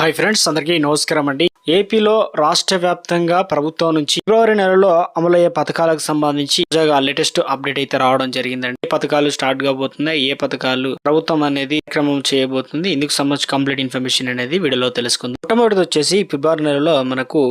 Hi friends అందరికీ నమస్కారం అండి. ఏపీలో రాష్ట్ర వ్యాప్తంగా ప్రభుత్వం నుంచి ఫిబ్రవరి నెలలో అమలయ్యే పథకాలకు సంబంధించి తాజాగా లేటెస్ట్ అప్డేట్ అయితే రావడం జరిగిందండి. ఏ పథకాలు స్టార్ట్ కాబోతున్నాయి ఏ పథకాలు ప్రభుత్వం అనేది క్రమం చేయబోతుంది ఇందుకు సంబంధించి కంప్లీట్ ఇన్ఫర్మేషన్ అనేది వీడియోలో తెలుసుకుంది. మొట్టమొదటిది వచ్చేసి ఫిబ్రవరి నెలలో మనకు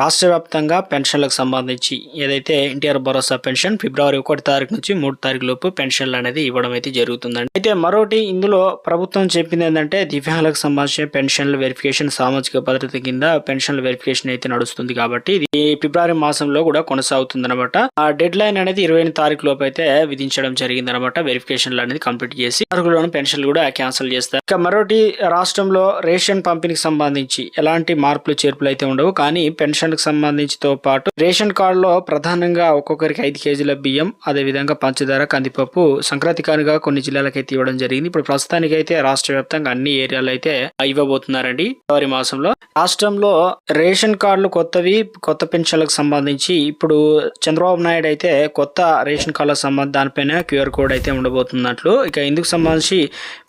రాష్ట్ర వ్యాప్తంగా పెన్షన్లకు సంబంధించి ఏదైతే ఎన్టీఆర్ భరోసా పెన్షన్ ఫిబ్రవరి ఒకటి తారీఖు నుంచి మూడు తారీఖు లోపు పెన్షన్లు అనేది ఇవ్వడం అయితే జరుగుతుందండి. అయితే మరోటి ఇందులో ప్రభుత్వం చెప్పింది ఏంటంటే దివ్యాంగులకు సంబంధించిన పెన్షన్ల వెరిఫికేషన్ సామాజిక భద్రత కింద పెన్షన్ల వెరిఫికేషన్ అయితే నడుస్తుంది కాబట్టి ఇది ఫిబ్రవరి మాసంలో కూడా కొనసాగుతుంది అనమాట ఆ డెడ్ లైన్ అనేది ఇరవై తారీఖు లోపు అయితే విధించడం జరిగింది అనమాట వెరిఫికేషన్లు అనేది కంప్లీట్ చేసి అర్హులను పెన్షన్లు కూడా క్యాన్సిల్ చేస్తారు. ఇక మరోటి రాష్ట్రంలో రేషన్ పంపిణీకి సంబంధించి ఎలాంటి మార్పులు చేర్పులు అయితే ఉండవు. కానీ పెన్షన్లకు సంబంధించితో పాటు రేషన్ కార్డులో ప్రధానంగా ఒక్కొక్కరికి ఐదు కేజీల బియ్యం అదే విధంగా పంచదార కందిపప్పు సంక్రాంతి కానుగా కొన్ని జిల్లాలకు ఇవ్వడం జరిగింది. ఇప్పుడు ప్రస్తుతానికి అయితే రాష్ట్ర వ్యాప్తంగా అన్ని ఏరియాలో అయితే ఇవ్వబోతున్నారండి. ఫిబ్రవరి మాసంలో. రాష్ట్రంలో రేషన్ కార్డులు కొత్తవి కొత్త పెన్షన్లకు సంబంధించి ఇప్పుడు చంద్రబాబు నాయుడు అయితే కొత్త రేషన్ కార్డులకు సంబంధించి దానిపైన క్యూఆర్ కోడ్ అయితే ఉండబోతున్నట్లు. ఇక ఇందుకు సంబంధించి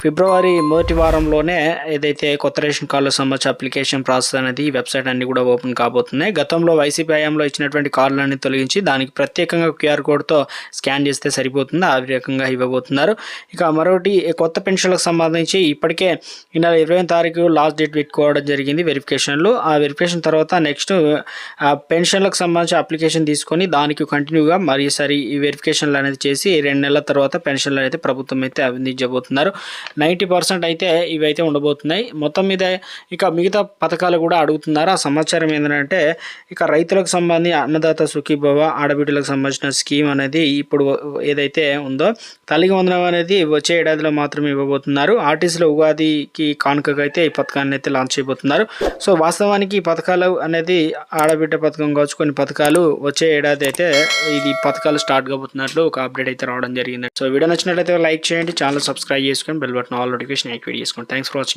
ఫిబ్రవరి మొదటి వారంలోనే ఏదైతే కొత్త రేషన్ కార్డులకు సంబంధించి అప్లికేషన్ ప్రాసెస్ అనేది ఈ వెబ్సైట్ అన్ని కూడా ఓపెన్ కాబోతున్నాయి. గతంలో వైసీపీ హయాంలో ఇచ్చినటువంటి కార్డులన్నీ తొలగించి దానికి ప్రత్యేకంగా క్యూఆర్ కోడ్తో స్కాన్ చేస్తే సరిపోతుంది? ఆ రకంగా ఇవ్వబోతున్నారు. ఇక మరొకటి కొత్త పెన్షన్లకు సంబంధించి ఇప్పటికే ఈ నెల ఇరవై తారీఖు లాస్ట్ డేట్ పెట్టుకోవడం జరిగింది వెరిఫికేషన్లు. ఆ వెరిఫికేషన్ తర్వాత నెక్స్ట్ ఆ పెన్షన్లకు సంబంధించి అప్లికేషన్ తీసుకొని దానికి కంటిన్యూగా మరోసారి ఈ వెరిఫికేషన్లు అనేది చేసి రెండు నెలల తర్వాత పెన్షన్లు అయితే ప్రభుత్వం అయితే అందించబోతున్నారు. నైంటీ పర్సెంట్ అయితే ఇవైతే ఉండబోతున్నాయి. మొత్తం మీద ఇక మిగతా పథకాలు కూడా అడుగుతున్నారు. ఆ సమాచారం ఏంటంటే ఇక రైతులకు సంబంధించి అన్నదాత సుఖీభవ ఆడబిడ్డలకు సంబంధించిన స్కీమ్ అనేది ఇప్పుడు ఏదైతే ఉందో తల్లికి వందనం అనేది వచ్చే ఏడాదిలో మాత్రమే ఇవ్వబోతున్నారు. ఆర్టీసీలో ఉగాదికి కానుకగా అయితే ఈ పథకాన్ని అయితే లాంచ్ చేయబోతున్నారు. సో వాస్తవానికి ఈ పథకాలు అనేది ఆడబిడ్డ పథకం కావచ్చు కొన్ని పథకాలు వచ్చే ఏడాది అయితే ఇది పథకాలు స్టార్ట్ కాబోతున్నట్లు ఒక అప్డేట్ అయితే రావడం జరిగింది. సో వీడియో నచ్చినట్లయితే లైక్ చేయండి ఛానల్ సబ్స్క్రైబ్ చేసుకొని bell button all notification activate చేసుకోండి. Thanks for watching